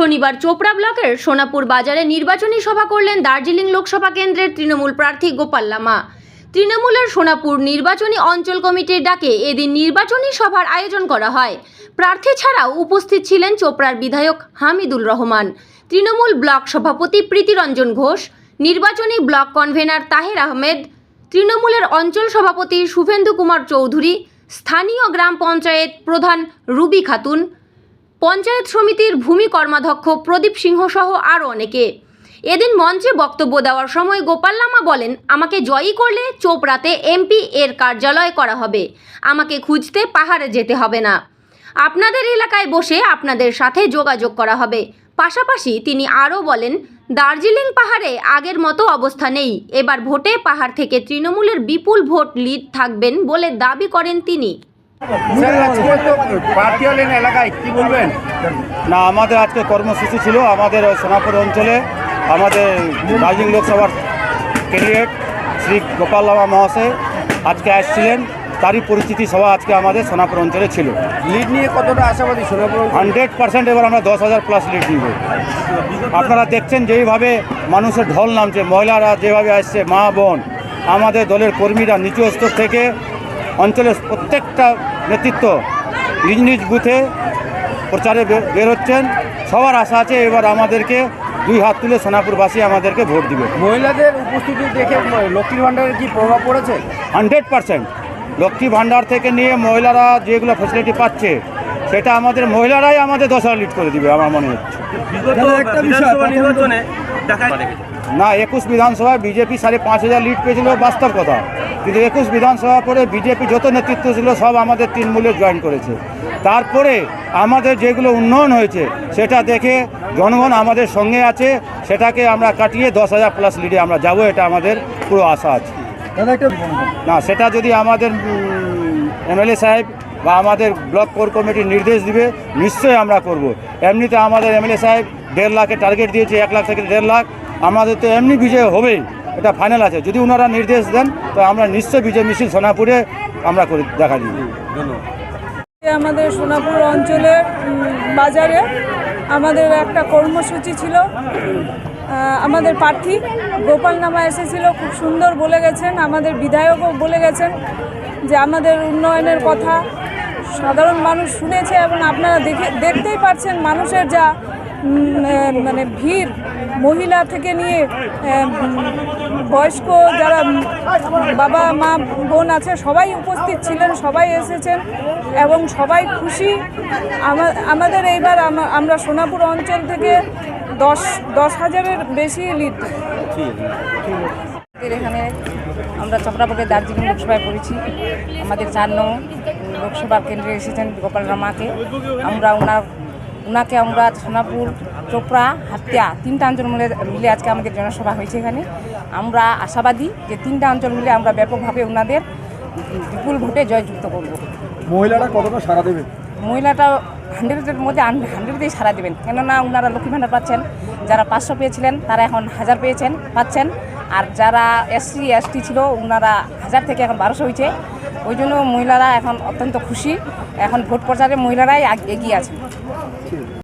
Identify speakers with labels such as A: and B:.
A: শনিবার চোপড়া ব্লকের সোনাপুর বাজারে নির্বাচনী সভা করলেন দার্জিলিং লোকসভা কেন্দ্রের তৃণমূল প্রার্থী গোপাল লামা। তৃণমূলের সোনাপুর নির্বাচনী অঞ্চল কমিটির ডাকে এদিন নির্বাচনী সভার আয়োজন করা হয়। প্রার্থী ছাড়াও উপস্থিত ছিলেন চোপড়ার বিধায়ক হামিদুল রহমান, তৃণমূল ব্লক সভাপতি প্রীতিরঞ্জন ঘোষ, নির্বাচনী ব্লক কনভেনার তাহের আহমেদ, তৃণমূলের অঞ্চল সভাপতি শুভেন্দু কুমার চৌধুরী, স্থানীয় গ্রাম পঞ্চায়েত প্রধান রুবি খাতুন পঞ্চায়েত সমিতির ভূমি কর্মাধ্যক্ষ প্রদীপ সিংহ সহ আরও অনেকে। এদিন মঞ্চে বক্তব্য দেওয়ার সময় গোপাল লামা বলেন, আমাকে জয়ী করলে চোপড়াতে এমপি এর কার্যালয় করা হবে। আমাকে খুঁজতে পাহাড়ে যেতে হবে না। আপনাদের এলাকায় বসে আপনাদের সাথে যোগাযোগ করা হবে। পাশাপাশি তিনি আরও বলেন, দার্জিলিং পাহাড়ে আগের মতো অবস্থা নেই। এবার ভোটে পাহাড় থেকে তৃণমূলের বিপুল ভোট লিড থাকবেন বলে দাবি করেন তিনি।
B: এলাকায় কি বলবেন?
C: না আমাদের আজকে কর্মসূচি ছিল আমাদের সোনাপুর অঞ্চলে আমাদের দার্জিলিং লোকসভার ক্যান্ডিডেট শ্রী গোপাল লামা মহাশয় আজকে আসছিলেন। তারই পরিচিতি সভা আজকে আমাদের সোনাপুর অঞ্চলে ছিল।
B: লিড নিয়ে কতটা আশাবাদী সোনাপুর
C: হান্ড্রেড পার্সেন্ট এবার আমরা দশ হাজার প্লাস লিড নিব। আপনারা দেখছেন যেইভাবে মানুষের ঢল নামছে মহিলারা যেভাবে আসছে মা বোন আমাদের দলের কর্মীরা নিচু স্তর থেকে অঞ্চলের প্রত্যেকটা নেতৃত্ব নিজ নিজ বুথে প্রচারে বের হচ্ছেন। সবার আশা আছে এবার আমাদেরকে দুই হাত তুলে সোনাপুরবাসী আমাদেরকে ভোট দিবে।
B: মহিলাদের উপস্থিতি দেখে লক্ষ্মীর ভাণ্ডারের কি প্রভাব পড়েছে?
C: Hundred percent. লক্ষ্মী ভাণ্ডার থেকে নিয়ে মহিলারা যেগুলো ফেসিলিটি পাচ্ছে সেটা আমাদের মহিলারাই আমাদের দশ হাজার লিড করে দিবে আমার মনে হচ্ছে। না একুশ বিধানসভায় বিজেপি সাড়ে পাঁচ হাজার লিড পেয়েছিল বাস্তব কথা। কিন্তু একুশ বিধানসভা করে বিজেপি যত নেতৃত্ব ছিল সব আমাদের তৃণমূলে জয়েন করেছে। তারপরে আমাদের যেগুলো উন্নয়ন হয়েছে সেটা দেখে জনগণ আমাদের সঙ্গে আছে সেটাকে আমরা কাটিয়ে দশ হাজার প্লাস লিডে আমরা যাব এটা আমাদের পুরো আশা আছে। না সেটা যদি আমাদের এমএলএ সাহেব বা আমাদের ব্লক কোর কমিটির নির্দেশ দিবে নিশ্চয়ই আমরা করব। এমনিতে আমাদের এমএলএ সাহেব দেড় লাখের টার্গেট দিয়েছে এক লাখ থেকে দেড় লাখ। আমাদের তো এমনি বিজয় হবেই। এটা ফাইনাল আছে। যদি ওনারা নির্দেশ দেন তো আমরা নিশ্চয়ই বিজয় মিছিল সোনাপুরে আমরা করে দেখা দিব।
D: আমাদের সোনাপুর অঞ্চলের উম, বাজারে আমাদের একটা কর্মসূচি ছিল। আমাদের প্রার্থী গোপাল নামা এসেছিল খুব সুন্দর বলে গেছেন। আমাদের বিধায়কও বলে গেছেন যে আমাদের উন্নয়নের কথা সাধারণ মানুষ শুনেছে এবং আপনারা দেখে দেখতেই পাচ্ছেন মানুষের যা মানে ভিড় মহিলা থেকে নিয়ে বয়স্ক যারা বাবা, মা, বোন আছে, সবাই উপস্থিত ছিলেন, সবাই এসেছেন এবং সবাই খুশি। আমাদের এইবার আমরা সোনাপুর অঞ্চল থেকে দশ দশ হাজারের বেশি লিড
E: এখানে আমরা চক্রাবকে দার্জিলিং লোকসভায় পড়েছি। আমাদের চার নং লোকসভা কেন্দ্রে এসেছেন গোপাল রামাকে। আমরা ওনার ওনাকে আমরা সোনাপুর চোপড়া হাতিয়া তিনটা অঞ্চল মিলে মিলে আজকে আমাদের জনসভা হয়েছে এখানে। আমরা আশাবাদী যে তিনটা অঞ্চল মিলে আমরা ব্যাপকভাবে ওনাদের বিপুল ভোটে জয়যুক্ত করব।
B: মহিলারা কতটা সারা দেবে
E: মহিলাটা হান্ড্রেডের মধ্যে হান্ড্রেডেই সারা দেবেন। কেননা ওনারা লক্ষ্মী ভাণ্ডার পাচ্ছেন। যারা পাঁচশো পেয়েছিলেন তারা এখন হাজার পেয়েছেন পাচ্ছেন। আর যারা এসসি এসটি ছিল ওনারা হাজার থেকে এখন বারোশো হয়েছে। ওই জন্য মহিলারা এখন অত্যন্ত খুশি। এখন ভোট প্রচারে মহিলারাই এগিয়ে আছেন। Two.